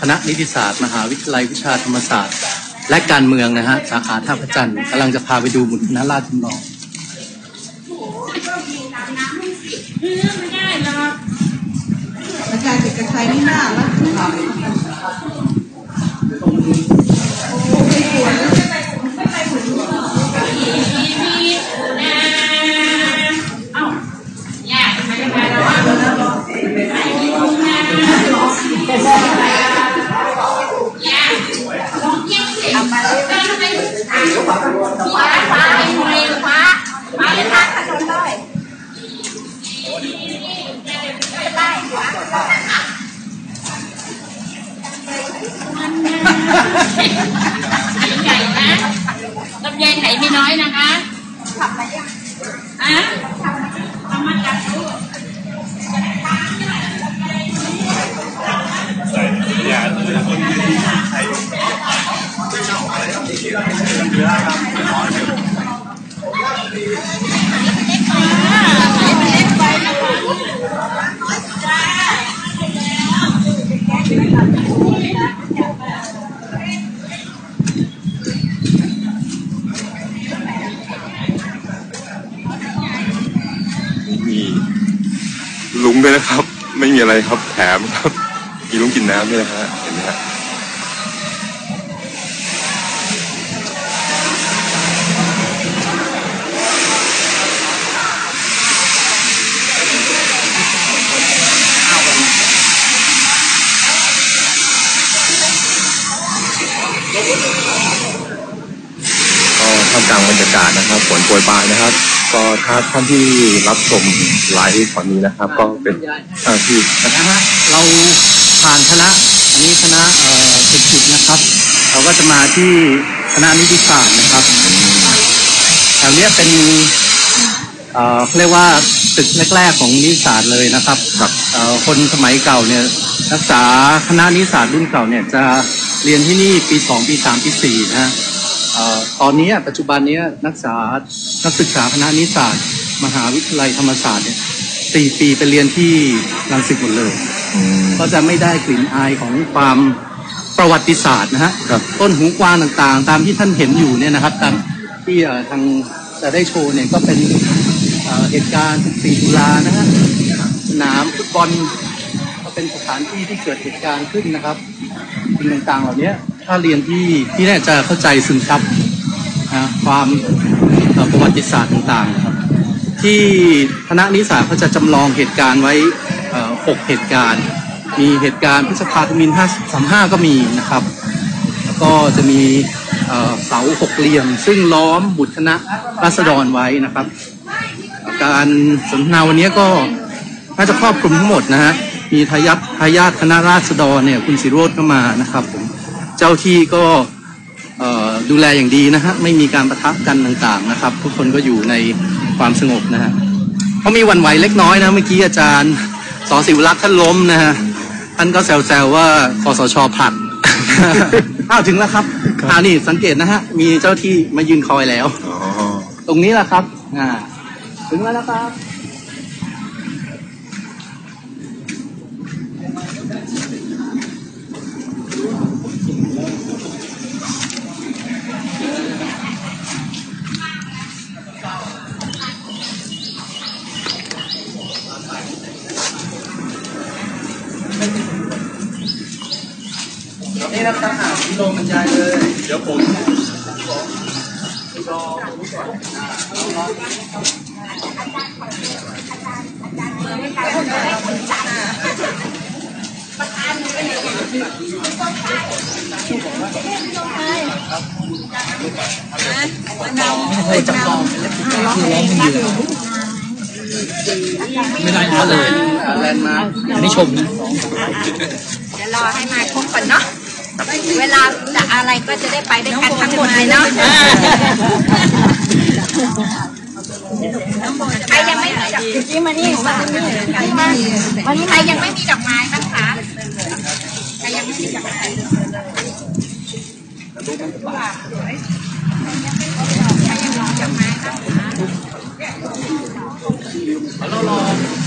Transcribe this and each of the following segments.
คณะนิติศาสตร์ มหาวิทยาลัยวิชาธรรมศาสตร์ และการเมืองนะฮะสาขาท่าพระจันทร์กำลังจะพาไปดูหมุญคณะราชจำลองอาจารย์เอกชัยนี่น่ารัก ค่ะใหญ่นะลำไยไข่ไม่น้อยนะคะอะทำมาจากลูก ครับแถมครับมีลุงกินน้ำด้วยนะฮะ ท่ามกลางบรรยากาศนะครับฝนโปรยปลายนะครับ ก็ถ้าท่านที่รับชมไลฟ์ตอนนี้นะครับ ก็เป็นอ่าที่นะฮะเราผ่านคณะอันนี้คณะเอ่อเศรษฐกิจนะครับ เราก็จะมาที่คณะนิติศาสตร์นะครับแถวเนี้ยเป็นเอ่อเขาเรียกว่าตึกแรกๆของนิติศาสตร์เลยนะครับครับเอ่อคนสมัยเก่าเนี่ยนักศึกษาคณะนิติศาสตร์รุ่นเก่าเนี่ยจะเรียนที่นี่ปีสองปีสามปีสี่นะฮะเอ่อ ตอนนี้ปัจจุบันเนี้ยนักศึกษานักศึกษาคณะนิติศาสตร์มหาวิทยาลัยธรรมศาสตร์เนี่ยสี่ปีไปเรียนที่รังสิตหมดเลยอืมก็จะไม่ได้กลิ่นอายของความประวัติศาสตร์นะฮะครับต้นหูกวางต่างๆ ตามที่ท่านเห็นอยู่เนี่ยนะครับตามที่เอ่อทางจะได้โชว์เนี่ยก็เป็นเอ่อเหตุการณ์ 14 ตุลานะฮะสนามฟุตบอลก็เป็นสถานที่ที่เกิดเหตุการณ์ขึ้นนะครับสิ่งต่างๆ เหล่านี้ ถ้าเรียนที่ที่นี่จะเข้าใจซึมซับนะความประวัติศาสตร์ต่างๆครับที่คณะนิสสาเขาจะจำลองเหตุการณ์ไว้เอ่อหกเหตุการณ์ มีเหตุการณ์พฤษภาธมินห้าสามห้าก็มีนะครับ แล้วก็จะมีเอ่อเสาหกเหลี่ยม ซึ่งล้อมบุตรคณะราษฎรไว้นะครับ การสนทนาวันนี้ก็น่าจะครอบคลุมทั้งหมดนะฮะมีทายาททายาทคณะราษฎรเนี่ยคุณสิโรธก็มานะครับผม เจ้าที่ก็เอ่อดูแลอย่างดีนะฮะไม่มีการประทะกันต่างๆนะครับ ทุกคนก็อยู่ในความสงบนะฮะเขามีหวันไหวเล็กน้อยนะเมื่อกี้อาจารย์สอศิวรักษ์ท่านล้มนะฮะท่านก็แซวๆว่าคอสชผลัดอ้าวถึงแล้วครับอ่านี่สังเกตนะฮะมีเจ้าที่มายืนคอยแล้วอ๋อตรงนี้แหละครับอ่าถึงแล้วนะครับ ไม่ได้มาเลยแลนด์มาร์คอันนี้ชมนะ เดี๋ยวรอให้มาครบก่อนเนาะ เวลาจะอะไรก็จะได้ไปด้วยกันทั้งหมดเลยเนาะ ใครยังไม่มีดอกไม้บ้างคะใครยังไม่มีดอกไม้ใครยังไม่มีดอกไม้บ้างคะเรารอ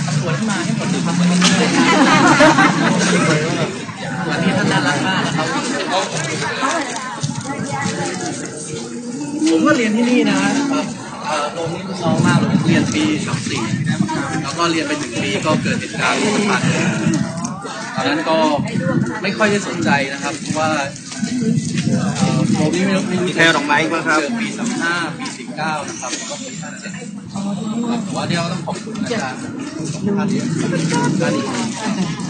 ตำรวจขึ้นมาให้หมดดูครับวันนี้ท่านน่ารักมากผมก็เรียนที่นี่นะครับเอ่อโรงนี้องมากผมเรียนปีสามสี่แล้วก็เรียนไปหนึ่งปีก็เกิดเหตุการณ์สำคัญตอนนั้นก็ไม่ค่อยได้สนใจนะครับเพราะว่าเอ่อโรงนี้ไม่รู้ไม่รู้มีใครเอาดอกไม้บ้างครับปีสามห้าปีสี่เก้านะครับก็ปีห้าเจ็ดแต่ว่าเนี่ยเราต้องขอบคุณอาจารย์สองท่านที่ท่าน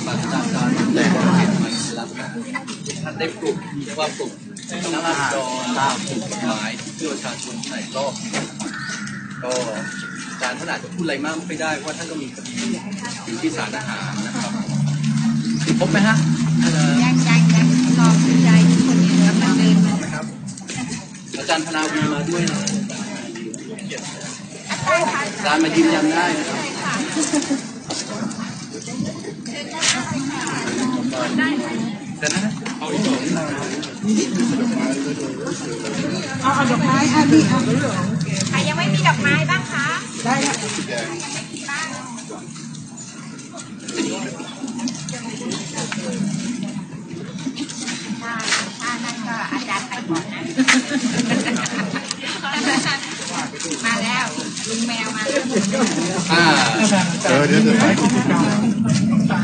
ศาสตราจารย์แต่เห็นมาแล้วท่านได้ปลุกเรียกว่าปลุกนักราษฎรตามปลุกกฎหมายเพื่อประชาชนในรอบนี้นะครับ ก็อาจารย์ท่านอาจจะพูดอะไรมากไม่ได้เพราะว่าท่านก็มีคดีอยู่ที่ศาลอาหารนะครับครบไหมฮะเอ่อยังยังยังรอคุณยายทุกคนยังกำลังเดินมาอาจารย์ธนาวีมาด้วยนะอาจารย์มายืนยันได้นะครับแต่นะเอาอีกสองใคร ยังไม่มีดอกไม้บ้างคะได้ถ้าถ้านั่นก็อาจารย์ไปก่อนนะ มาแล้วลุงแมวมาแล้ว อ่า เออเดี๋ยวจะถ่า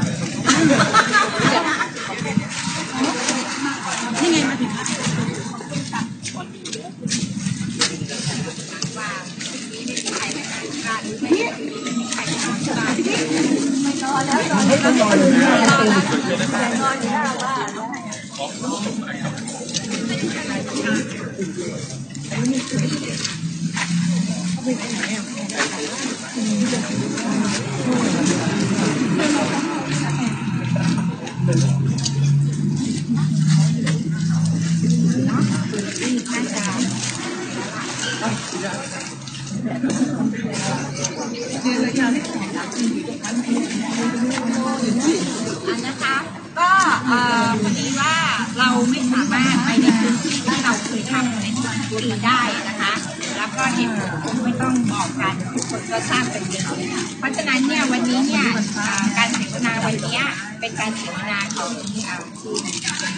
ก็เหตุผลคงไม่ต้องบอกกันทุกคนก็ทราบกันดีเพราะฉะนั้นเนี่ยวันนี้เนี่ยการเสวนาวันเนี้ยเป็นการเสวนาของเอ่อทีม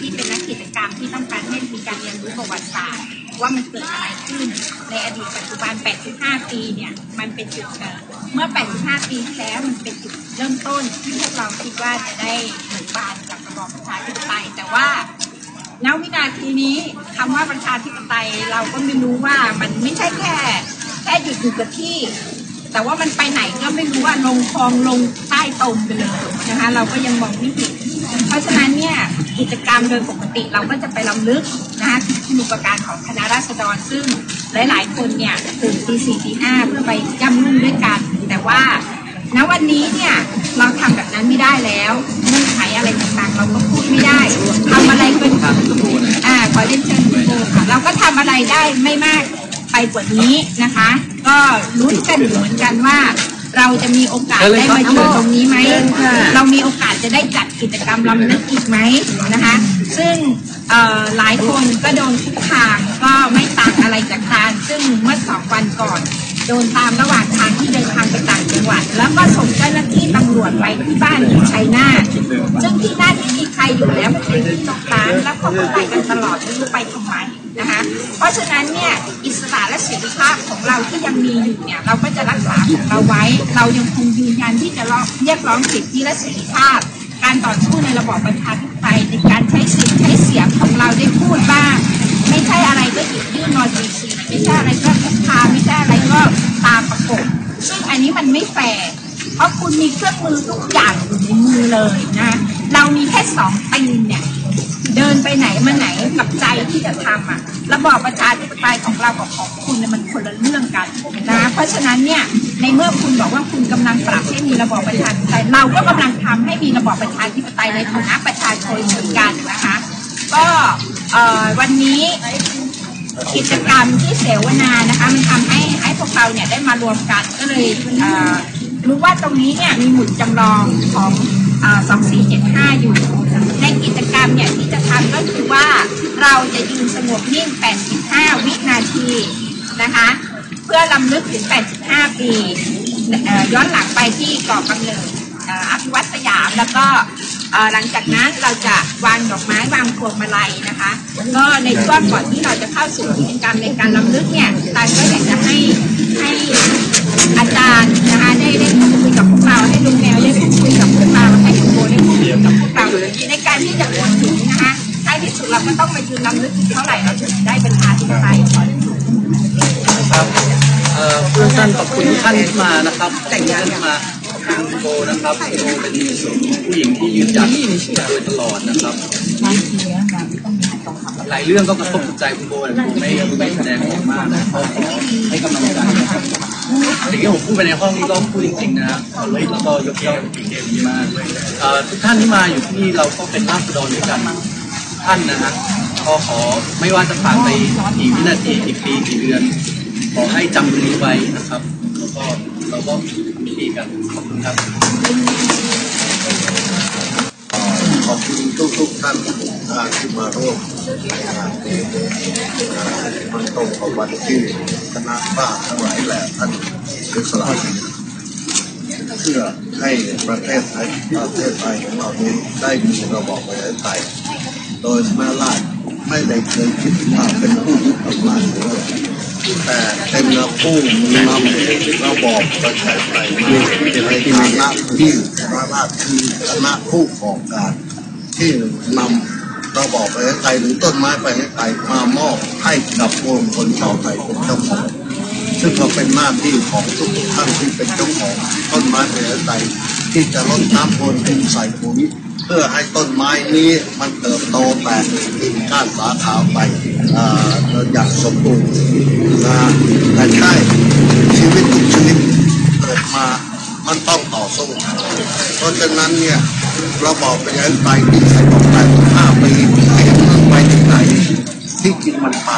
ที่เป็นนักกิจกรรมที่ต้องการให้มีการเรียนรู้ประวัติศาสตร์ว่ามันเกิดอะไรขึ้นในอดีตปัจจุบัน 85 ปีเนี่ยมันเป็นจุดเกิดเมื่อ 85 ปีที่แล้วมันเป็นจุดเริ่มต้นที่พวกเราคิดว่าจะได้หนุนบานกับระบอบประชาธิปไตยแต่ว่า ณวินาทีนี้คำว่าประชาธิปไตยเราก็ไม่รู้ว่ามันไม่ใช่แค่ แค่หยุดอยู่กับที่ แต่ว่ามันไปไหนก็ไม่รู้ว่าลงคลองลงใต้ตมไปเลยนะคะเราก็ยังมองไม่เห็นเพราะฉะนั้นเนี่ยกิจกรรมโดยปกติเราก็จะไปลำลึกนะคะถึงคุณอุปการของคณะราษฎรซึ่งหลาย ๆ คนเนี่ยตื่นตีสี่ตีห้าเพื่อไปย่ำนุ่งด้วยกัน แต่ว่าณวันนี้เนี่ยเราทำแบบนั้นไม่ได้แล้วเงื่อนไขอะไรต่างๆ เราก็พูดไม่ได้ทำอะไรเป็น รียนเชิญคุณครูค่ะ เราก็ทำอะไรได้ไม่มากไปกว่านี้นะคะ ก็รู้นกันอยู่เหมือนกันว่า เราจะมีโอกาสได้มาอยู่ตรงนี้ไหมเรามีโอกาสจะได้จัดกิจกรรมลำนึกอีกไหมนะคะ ซึ่งหลายคนก็โดนทุกทางก็ไม่ต่างอะไรจากการซึ่งเมื่อสองวันก่อน ดนตามระหว่างทางที่เดินทางไปต่างจังหวัด แล้วก็ส่งเจ้าหน้าที่ตำรวจไปที่บ้านที่ชัยนาทซึ่งที่นั่นไม่มีใครอยู่แล้วมันเป็นที่ตกค้างแล้วเขาก็ไปกันตลอดไม่รู้ไปทำไมนะคะ เพราะฉะนั้นเนี่ยอิสระและเสรีภาพของเราที่ยังมีอยู่เนี่ยเราก็จะรักษาของเราไว้ เรายังคงยืนยันที่จะเรียกร้องสิทธิและเสรีภาพ การต่อสู้ในระบอบประชาธิปไตยในการใช้สิทธิใช้เสียงของเราได้พูดบ้าง ไม่ใช่อะไรก็หยิบยื่นนอจีซีไม่ใช่อะไรก็คุกคามไม่ใช่อะไรก็ตามประกบซึ่งอันนี้มันไม่แฟร์เพราะคุณมีเครื่องมือทุกอย่างอยู่ในมือเลยนะ เรามีแค่สองตีนเนี่ยเดินไปไหนมาไหนกับใจที่จะทำอะระบอบประชาธิปไตยของเรากับของคุณเนี่ยมันคนละเรื่องกันนะเพราะฉะนั้นเนี่ยในเมื่อคุณบอกว่าคุณกำลังปรับให้มีระบอบประชาธิปไตยเราก็กำลังทำให้มีระบอบประชาธิปไตยในฐานะประชาชนเหมือนกันนะคะ ก็ วันนี้กิจกรรมที่เสวนานะคะมันทำให้ให้พวกเราเนี่ยได้มารวมกันก็เลยรู้ว่าตรงนี้เนี่ยมีหมุดจำลองของเอ่อ2475 อยู่ ในกิจกรรมเนี่ยที่จะทำก็คือว่าเราจะยืนสงบนิ่ง 85 วินาทีนะคะ เพื่อลำลึกถึง 85 ปีย้อนหลังไปที่ก่อกำเนิดอภิวัตามแล้วก็เอ่อหลังจากนั้นเราจะวางดอกไม้วางพวงมาลัยนะคะ ก็ในช่วงก่อนที่เราจะเข้าสู่กิจกรรมในการลำลึกเนี่ยตานก็อยากจะให้ให้อาจารย์นะคะได้ได้พูดคุยกับพวกเราให้ลุงแมวได้พูดคุยกับพวกเราให้คุณโบได้พูดคุยกับพวกเราในการที่จะพูดถึงนะคะท้ายที่สุดเราก็ต้องมายืนลำลึกถึงเท่าไหร่เราถึงจะได้เป็นพาธิปไตยครับเอ่อเพื่อนท่านขอบคุณทุกท่านที่มานะครับแต่งงานมาขอบคุณคุณ โบนะครับโบเป็นผู้หญิงที่ยืนหยัดโดยตลอดนะครับ หลายเรื่องก็กระทบใจคุณโบแต่คุณไม่ไม่แสดงออกมากนะขอให้กำลังใจนะครับสิ่งที่ผมพูดไปในห้องนี้ก็พูดจริงๆนะแล้วก็ยกย่องเกมนี้มากเอ่อทุกท่านที่มาอยู่ที่นี่เราก็เป็นราษฎรด้วยกันท่านนะฮะก็ขอไม่ว่าจะผ่านไปกี่วินาทีกี่ปีกี่เดือน ขอให้จำตรงนี้ไว้นะครับ แล้วก็เราก็มีดีกันขอบ ครับขอบคุณทุกทุกๆท่านที่มาร่วมงานนี้อ่ามันตรงกับวันที่คณะบ้าทั้งหลายแหละท่านเสียสละเพื่อให้ประเทศไทยประเทศไทยของเรานี้ได้มีระบอบประชาธิปไตยโดยแม่ราชไม่ได้เคยคิดว่าเป็นผู้ยึดอำนาจเลย แต่เป็นผู้นำระบอบประชาธิปไตยมาในฐานะที่พระราชคือคณะผู้ก่อการ ที่นำระบอบประชาธิปไตยหรือต้นไม้ประชาธิปไตยมามอบให้กับปวงคนชาวไทยเป็นเจ้าของซึ่งก็เป็นหน้าที่ของทุกท่านที่เป็นเจ้าของต้นไม้ประชาธิปไตยที่จะลดน้ำพรวนดินใส่ปุ๋ย เพื่อให้ต้นไม้นี้มันเติบโตแตกกิ่งก้านสาขาไปอ่าอย่างสมบูรณ์นะแต่ใช่ชีวิตทุกชีวิตเกิดมามันต้องต่อสู้ เพราะฉะนั้นเนี่ยเระบอบประชาธิปไตยที่ใช้ต่อไปห้าปีให้มันไปถึงไหนที่จริงมันไป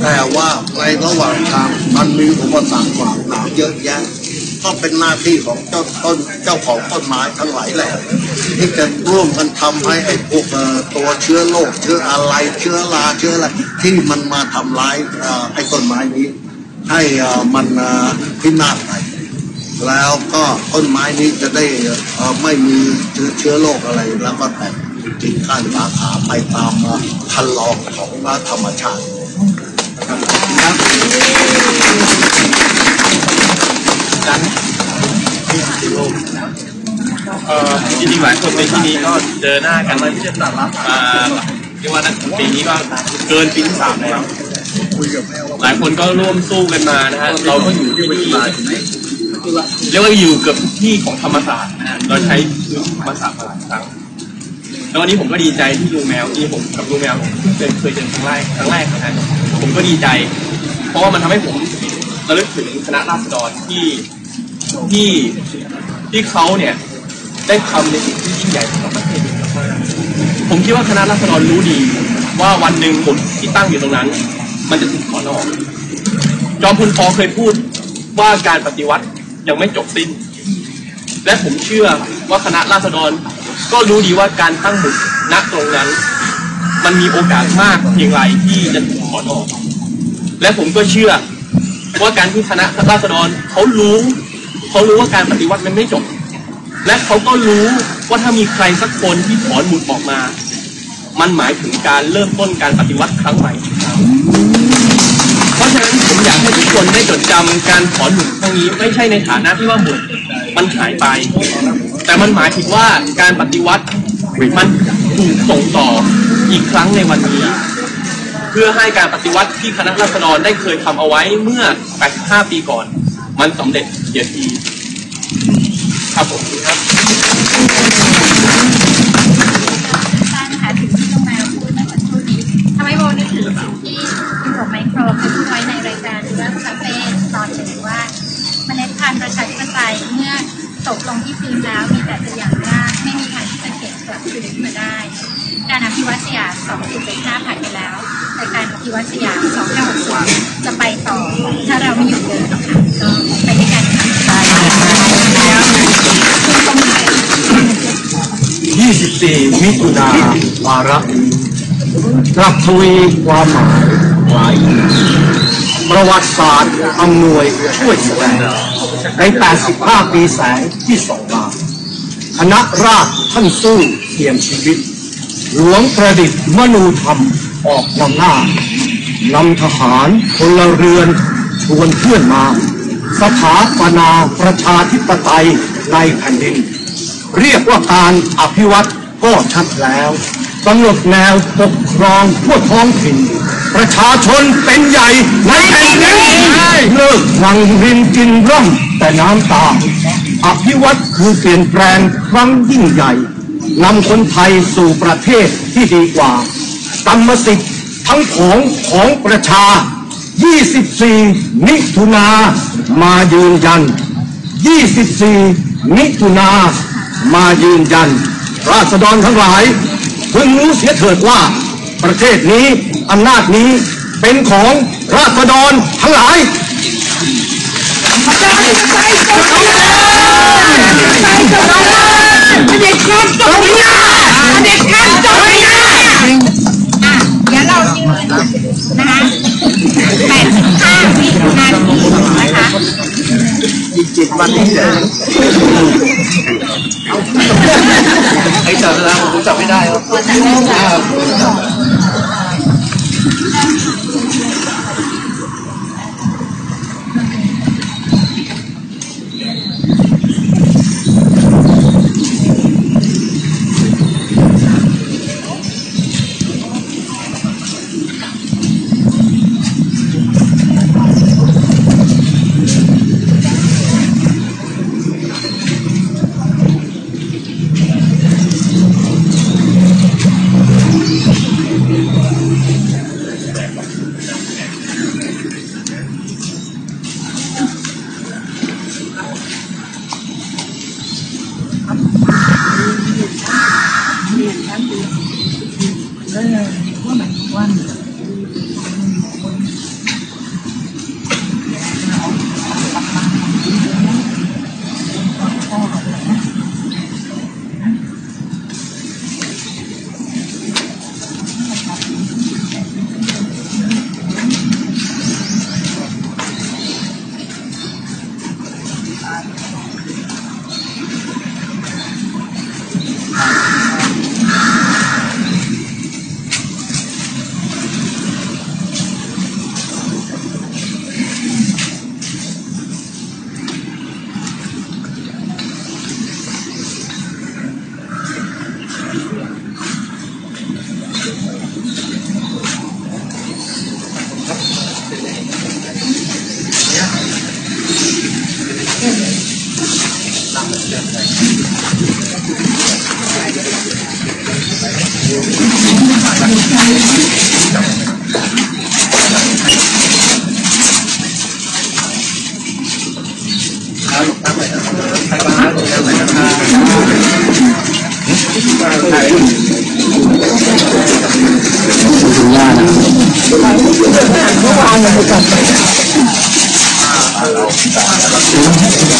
แต่ว่าในระหว่างทางมันมีอุปสรรคขวางหนามเยอะแยะ ก็เป็นหน้าที่ของเจ้าต้นเจ้าของต้นไม้ทั้งหลายแหละที่จะร่วมกันทำให้ไอ้พวกตัวเชื้อโรคเชื้ออะไรเชื้อราเชื้ออะไรที่มันมาทำร้ายไอ้ต้นไม้นี้ ให้มันพินาศไปแล้วก็ต้นไม้นี้จะได้ไม่มีเชื้อเชื้อโรคอะไรแล้วก็แต่กิ่งก้านสาขาไปตามคันลองของธรรมชาติดับ นเอ่อจริงๆหลายคนในที่นี้ก็เจอหน้ากันมาเอ่อเรียกว่านะปีนี้ก็เกินปีที่สามแล้วหลายคนก็ร่วมสู้กันมานะฮะเราก็อยู่ที่เรียกว่าอยู่เกือบทุกที่ของธรรมศาสตร์นะฮะเราใช้พื้นที่ธรรมศาสตร์มาหลายครั้งแล้ววันนี้ผมก็ดีใจที่ลุงแมวที่ผมกับลุงแมวผมเคยเคยเจอครั้งแรกครั้งแรกนะฮะผมก็ดีใจ เพราะว่ามันทำให้ผม ระลึกถึงคณะราษฎรที่ที่ที่เขาเนี่ยได้ทำในสิ่งที่ยิ่งใหญ่สำหรับประเทศผมคิดว่าคณะราษฎรรู้ดี ว่าวันหนึ่งผมที่ตั้งอยู่ตรงนั้น มันจะถูกถอนออกจอมพลปอเคยพูดว่าการปฏิวัติยังไม่จบสิ้น และผมเชื่อว่าคณะราษฎรก็รู้ดีว่าการตั้งหมุดณตรงนั้น มันมีโอกาสมากเพียงไรที่จะถูกถอนออก และผมก็เชื่อ ว่าการที่คณะราษฎรเขารู้เขารู้ว่าการปฏิวัติมันไม่จบ และเขาก็รู้ว่าถ้ามีใครสักคนที่ถอนหมุดออกมา มันหมายถึงการเริ่มต้นการปฏิวัติครั้งใหม่ เพราะฉะนั้นผมอยากให้ทุกคนได้จดจำการถอนหมุดครั้งนี้ไม่ใช่ในฐานะที่ว่าหมุดมันหายไป แต่มันหมายถึงว่าการปฏิวัติมันถูกส่งต่ออีกครั้งในวันนี้ เพื่อให้การปฏิวัติที่คณะราษฎรได้เคยทำเอาไว้เมื่อ 85 ปีก่อน มันสำเร็จเสียทีครับผมครับท่านค่ะถึงที่น้องแมวพูดเมื่อสักครู่นี้ทำให้โบนึกถึงสิ่งที่คุณผมไมโครเคยพูดไว้ในรายการเรื่องคาเฟ่ตอนหนึ่งว่าเมล็ดพันธุ์ประชาธิปไตยเมื่อตกลงที่พื้นแล้วมีแต่จะอย่างรากไม่มีทางที่จะเก็บกลับคืนขึ้นมาได้ การอภิวัตสยาม2.75ผ่านไปแล้วแต่การอภิวัตสยาม2560จะไปต่อถ้าเราไม่หยุดเดินกค่ะก็ไปด้วยกันค่ะแล้วคุณตรงไหน24 มิถุนาวาระนี้กลับทวีความหมายหลายประวัติศาสตร์อำนวยช่วยแสดงใน 85 ปีแสงที่สองมาคณะราษฎรท่านสู้เทียมชีวิต หลวงประดิษฐ์มนูธรรมออกนำหน้านำทหารพลเรือนชวนเพื่อนมา สถาปนาประชาธิปไตยในแผ่นดิน เรียกว่าการอภิวัตก็ชัดแล้วกำหนดแนวปกครองทั่วท้องถิ่น ประชาชนเป็นใหญ่ในแผ่นดินเลิกวังรินกินร่องแต่น้ำตาอภิวัตคือเปลี่ยนแปลงครั้งยิ่งใหญ่ นำคนไทยสู่ประเทศที่ดีกว่ากรรมสิทธิ์ทั้งของของประชา 24 มิถุนามายืนยัน 24 มิถุนามายืนยัน ราษฎรทั้งหลายพึงรู้เสียเถิดว่า ประเทศนี้อำนาจนี้เป็นของราษฎรทั้งหลาย เด็กข้ามจบไม่ได้เด็กข้ามจบไม่ได้อะเดี๋ยวเรายืนนะคะแปดสิบห้าวินาทีนะคะอีกเจ็ดวันนี้เจอไอ้จับเวลาผมจับไม่ได้ครับ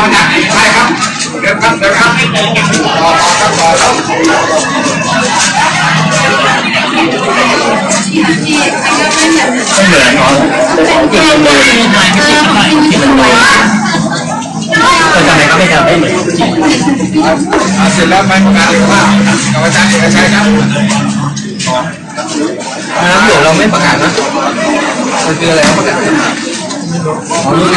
เป็นหมดชั่วโมงปรับตามหัวใจเลยขาลับรอบก็ได้เสร็จแล้วไปประกาศเลยว่ากับอาจารย์เอกชัยครับน้ำหลวงเราไม่ประกาศนะมันคืออะไรประกาศอ๋อรู้ไง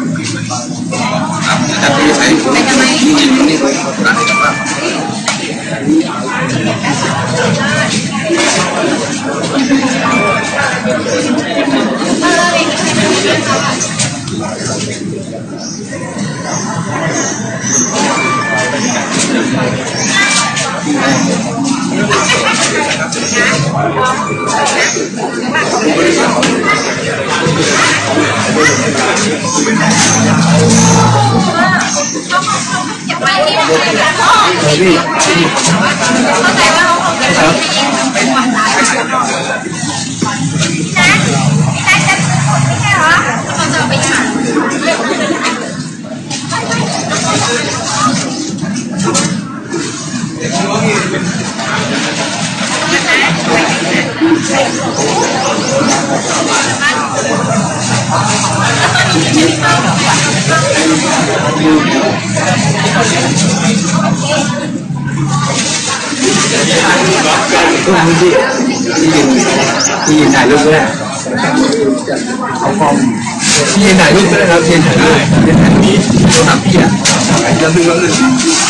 tapi saya ini ini berani coba ทุ กพื้นที่ที่ยืนที่ยืนถ่ายรูปด้วยเอาฟอมที่ยืนถ่ายรูปด้วยครับยืนถ่ายรูปยืนถ่ายรูปนี้โทรศัพท์พี่อะแล้วดึงแล้วดึง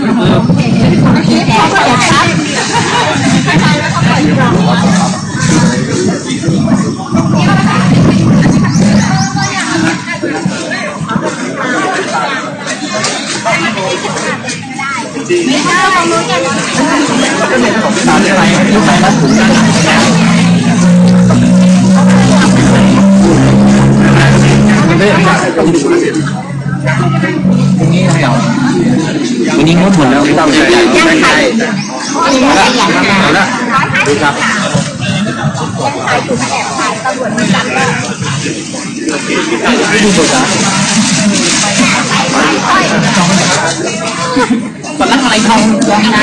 ไว้เนี่ยคิดแค่เปิดครับไม่ได้เรารู้กันวันนี้งดหมดแล้วไม่ต้องใช้ยังไข่ไข่ อย่างนั้นร้อยห้าสิบค่ะถ่ายถูกแอบถ่ายตำรวจมาจับก็ผลอะไรทองนี่ไง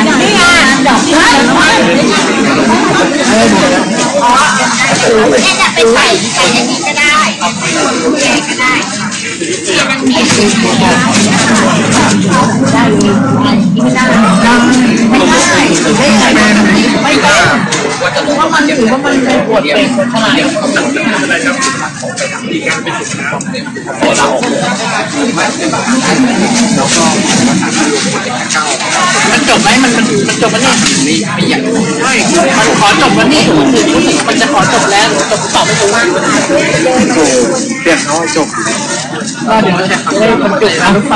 ดอกไม้อ๋อเนี่ยจะเป็นไข่ไข่ในนี้ก็ได้แกก็ได้ที่นั่นเมียไม่ได้ไม่ได้ไม่ได้ไม่ได้ว่ามันถือว่ามันเป็นปวดเป็นขนาด มันจบไหมมันมันมันจบวันนี้ไม่ไม่อยากไม่มันขอจบวันนี้รู้สึกรู้สึกมันจะขอจบแล้วจบตอบไม่ถูกมากโอ้เรียกเขาจบ ก็เดี๋ยวจะได้บรรจุการรถไฟ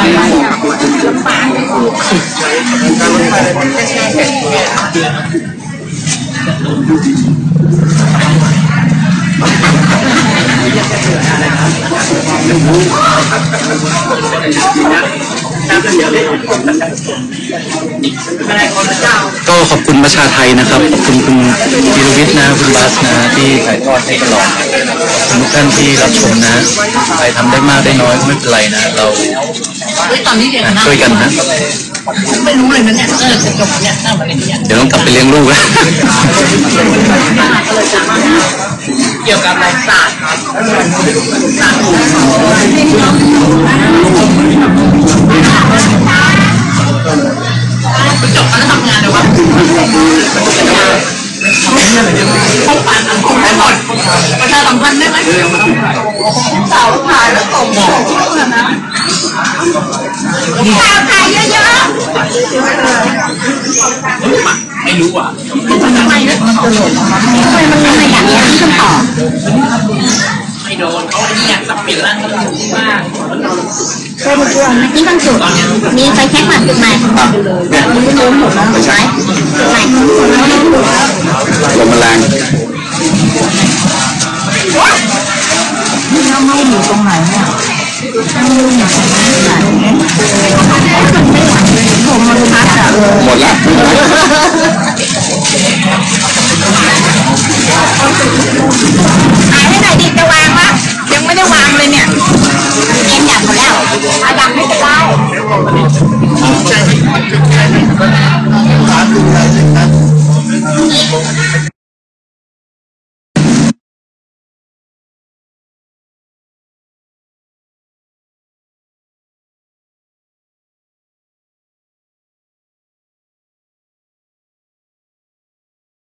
ก็ขอบคุณประชาไทยนะครับ ขอบคุณคุณธีรวิทย์นะคุณบัสนะที่ถ่ายทอดให้ตลอดขอบคุณทุกท่านที่รับชมนะใครทำได้มากได้น้อยก็ไม่เป็นไรนะ เราตอนนี้เด็กอะนะช่วยกันนะไม่รู้เลยนะเนี่ยเออจะจบเนี่ยหน้าวันนี้เดี๋ยวต้องกลับไปเลี้ยงลูกแล้ว เกี่ยวกับอะไรศาสตร์ครับจบแล้วทำงานเลยวะเขาป่านของได้หมดประชาสัมพันธ์ได้ไหมสาวถ่ายแล้วส่งบอกนะข่าวถ่ายเยอะ ไม่รู้อะๆทำไมนะทำไมมันทำไมอย่างนี้ขึ้นต่อไม่โดนเขาเนี่ยสับเปลี่ยนร่างกันมากนี่บางจุดมีไฟแช็กมาจุดใหม่มีลืมหมดแล้วถูกไหมใหม่ลมมันแรงเราไม่อยู่ตรงไหนเนี่ย หมดละหายให้หน่อดจะวางวะยังไม่ได้วางเลยเนี่ยเองอยากหมดแล้วเอาดัไม่เป็นไร